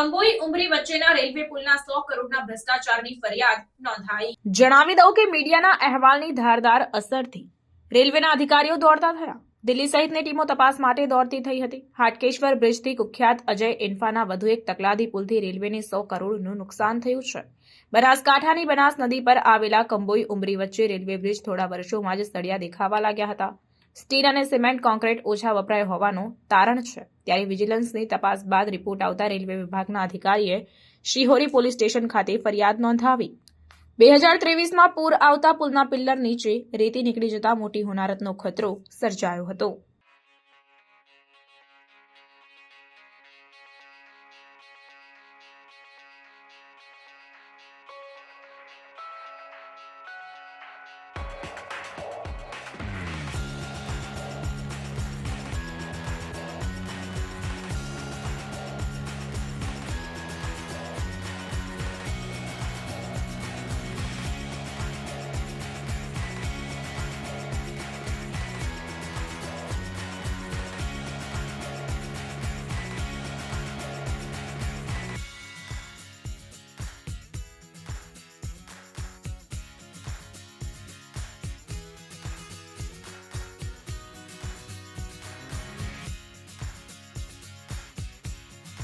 કંબોઈ ઉમરી જણાવી દઉં કે મીડિયાના અહેવાલની ધારદાર અસરથી રેલવેના અધિકારીઓ દોડતા થયા. દિલ્હી સહિતની ટીમો તપાસ માટે દોડતી થઈ હતી. હાટકેશ્વર બ્રિજથી કુખ્યાત અજય ઇન્ફાના વધુ એક તકલાદી પુલથી રેલવેને સો કરોડનું નુકસાન થયું છે. બનાસકાંઠાની બનાસ નદી પર આવેલા કંબોઈ ઉમરી વચ્ચે રેલવે બ્રિજ થોડા વર્ષોમાં જ સળિયા દેખાવા લાગ્યા હતા. સ્ટીલ અને સિમેન્ટ કોન્ક્રીટ ઓછા વપરાય હોવાનું તારણ છે. ત્યારે વિજિલન્સની તપાસ બાદ રિપોર્ટ આવતા રેલવે વિભાગના અધિકારીએ શિહોરી પોલીસ સ્ટેશન ખાતે ફરિયાદ નોંધાવી. બે હજાર ત્રેવીસમાં પૂર આવતા પુલના પિલ્લર નીચે રેતી નીકળી જતા મોટી હોનારતનો ખતરો સર્જાયો હતો.